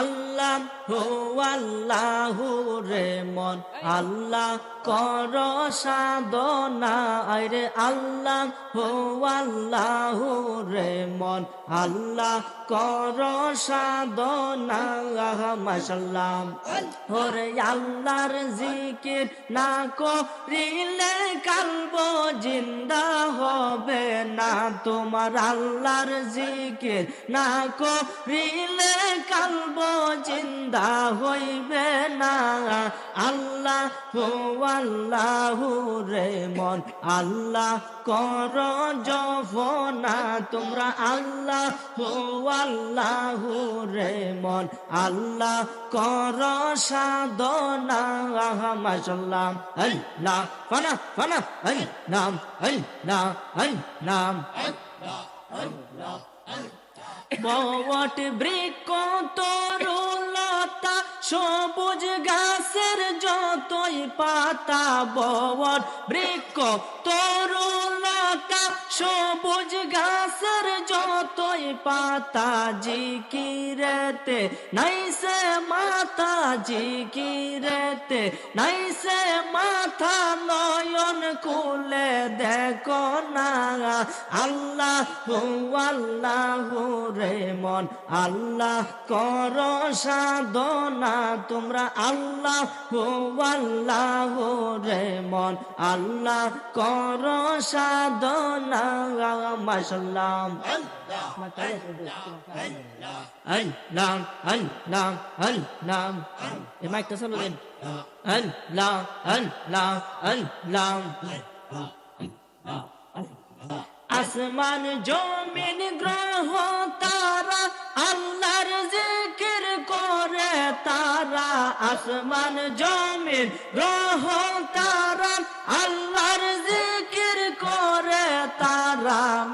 আল্লাহ হো আল্লাহ রে মন, আল্লাহ কর সাধনা রে আল্লাহ হো আল্লাহ রে মন, আল্লাহ কর সাধনা মাসাল্লাম ওরে আল্লাহর জিকির না করিলে কালব জিন্দা হবে না, তোমার আল্লাহর জিকির না করিলে কালব জিন্দা হইবে না। আল্লাহ হো আল্লাহ রে মন, আল্লাহ কর জফনা তোমরা আল্লাহ হো আল্লাহ রে মন, আল্লাহ কর সাধনা। মাসাল্লাম আল্লাহ ফানা ফানা নাম নাম নাম বট বৃক্ষ তরুলতা সবুজ গাছের যতই পাতা বট বৃক্ষ তরুলতা সবুজ গাছের যতই পাতা জিকিরেতে নাইসে মাথা জিকিরেতে নাইসে মাথা নয়ন খুলে দেখো না আল্লাহ আল্লাহ রে মন আল্লাহ কর সাধনা তোমরা আল্লাহ আল্লাহ রে মন আল্লাহ কর সাধনা মাসাল্লাম দিন আল্লাহ আল্লাহ আল্লাহ আসমান জমিন গ্রহ তারা আল্লাহর জিকির করে তারা। আসমান জমিন গ্রহ তারা আল্লাহর জিকির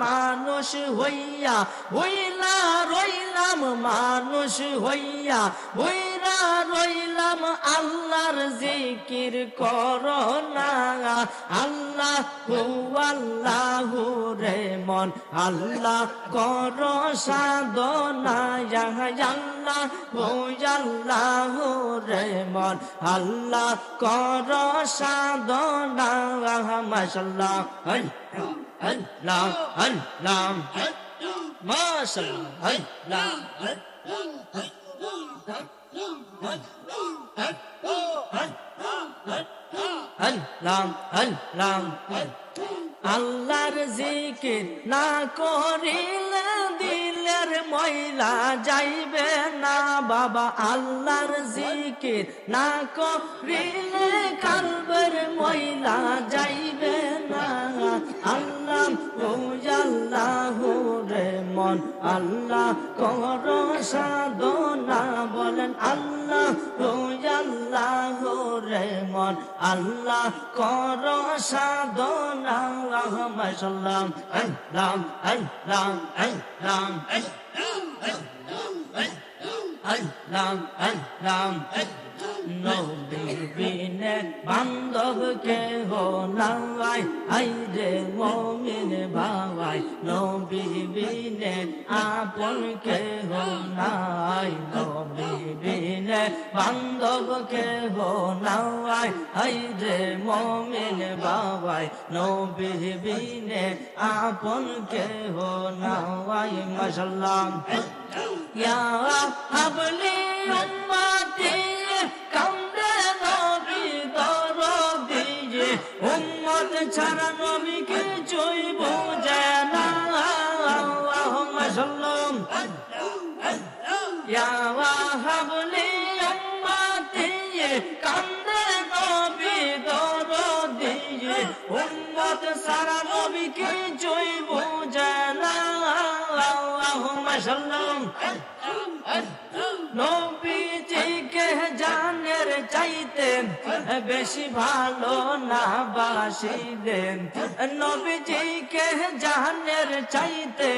মানুষ হইয়া হইলা রইলাম, মানুষ হইয়া হইরা রইলাম, আল্লাহর জিকির কর না। আল্লাহ হু আল্লাহ রে মন, আল্লাহ কর সাধনা। আল্লাহ হো আল্লাহ রে মন, আল্লাহ কর সাধনা। মাসাল্লাহ আল্লাহ আল্লাহ আল্লাহ আল্লাহর জিকির না করিলে দিলের ময়লা যাইবে না। বাবা, আল্লাহর জিকির না করিলে কালবের ময়লা কর সাধনা বলেন আল্লাহ আল্লাহ রে মন আল্লাহ কর সাধনা মাসাল্লাম আল্লাহ আল্লাহ আল্লাহ আল্লাহ আল্লাহ নবীনে বান্ধব কে হো নাই। আই রে মমিন ভাই নবীনে আপন কে হো নাই নবীনে বান্ধব কে হো নাই। আই রে মমিন বাবাই নবীনে আপন কে হো নাই। মাসাল্লাম ইয়া হাবলি উম্মতি ছাড়া নবী কিছুই বুঝে না। আল্লাহুম্মা সাল্লাম ইয়া হাবলি উম্মতি কামরে নবী দরদি উম্মত ছাড়া নবী কিছুই বুঝে না আল্লাহুম্মা সাল্লাম। নবীজিকে জানের চাইতে বেশি ভালো না বাসিলেন নবীজিকে জাহানের চাইতে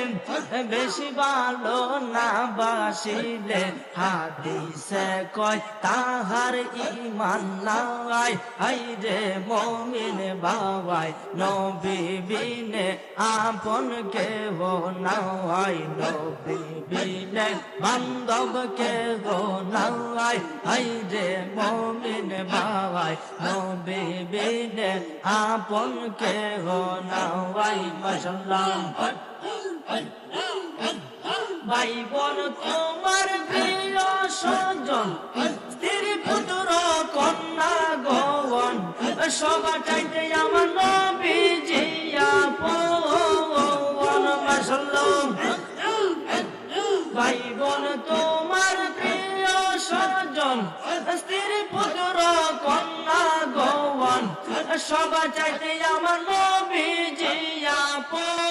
বেশি ভালো না বাসিলেন হাদিসে কয়, তাহার ইমান নাই। হাই রে মমিন বাবাই, নবী বিনে আপন কে হো নাই। নবী বিনে বান্ধব কে হো নাই। হাই রে মমিন বাবাই নবী বিনে আপন কে হো নাই মাশাল্লাহ। ভাই বোন তোমার প্রিয় সজন স্ত্রী পুত্র, কন্যা গৌন সবার চাইতে আমার নবীজিয়া পৌন মাসাল্লাম ভাই বোন তোমার প্রিয় সজন স্ত্রী সবার চাইতে আমার নবীজিয়া পৌন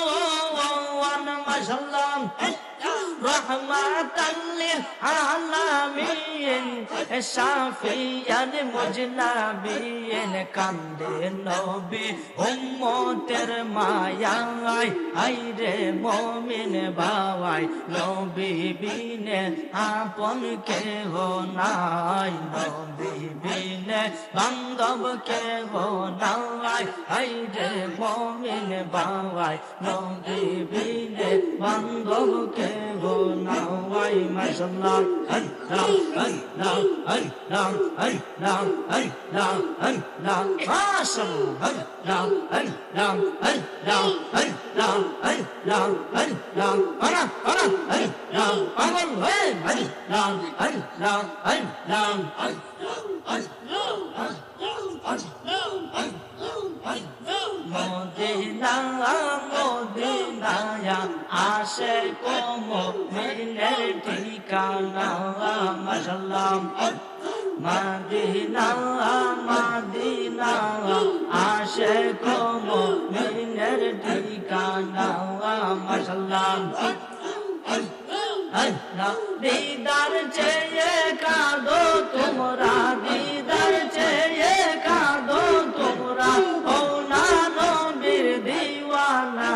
রহমাতাল লিল আলামিন শাফিয়ান মুজনাবিন বাবাই নবী আপন কে হো নাই, নবী বান্ধব কে হো নাই আইরে মুমিন বাবাই নবী বান্ধব কে হো নাই মাশাল্লাহ আল্লাহ আল্লাহ আল্লাহ আল্লাহ আল্লাহ আল্লাহ মাশাল্লাহ আল্লাহ আল্লাহ আল্লাহ আল্লাহ আল্লাহ আল্লাহ আনা আনা আল্লাহ পাগল হয়ে আল্লাহ আল্লাহ আল্লাহ মদিনা মদিনায়া আসে কম মিনের ঠিকানা মাশাল্লাহ মদিনা মদিনা আসে কম মিনের ঠিকানা মাশাল্লাহ দিদার চেয়ে কাঁদো তোমরা, দিদার চেয়ে কাঁদো তোমরা। ও না নবীর দিওয়ানা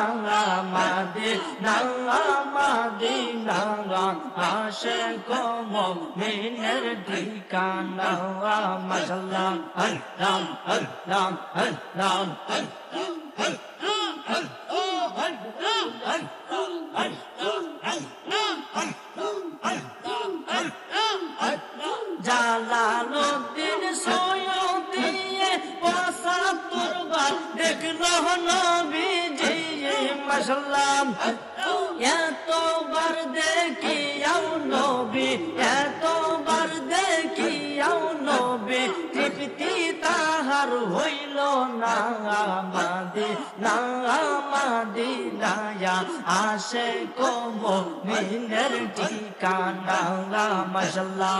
মাদে, নাঙ্গা মাদি, নাঙ্গা আসে কম মিনের ঠিকানা। মাশাল্লাহ আল্লাহ আল্লাহ আল্লাহ জালালুদ্দিন দেখল নবীজি মাসাল্লাহ এতবার দেখিয়াও নবী, এতবার দেখিয়াও নবী, তৃপ্তি তাহার হইল না মাদি না মাদি নায়া আসে কম মিনের ঠিকানা মাসাল্লাহ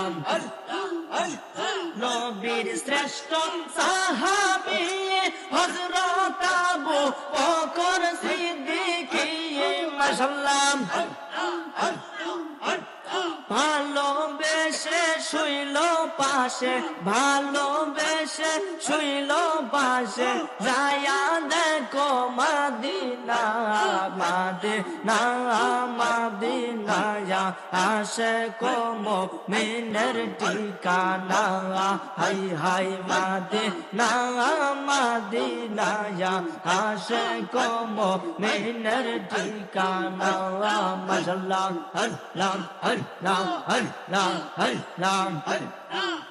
নবীর শ্রেষ্ঠ সাহাবি হজরত আবু বকর সিদ্দিকী মাশাল্লাহ পাশে ভালোবেসে শুইল পাশে যায়া দেখো মাদিনা মাদিনা আসে কম মিনের ঠিকানা। হাই হাই, মাদিনা আসে কম মিনের ঠিকানা। মাশাল্লাহ আল্লাহ আল্লাহ আল্লাহ আল্লাহ আল্লাহ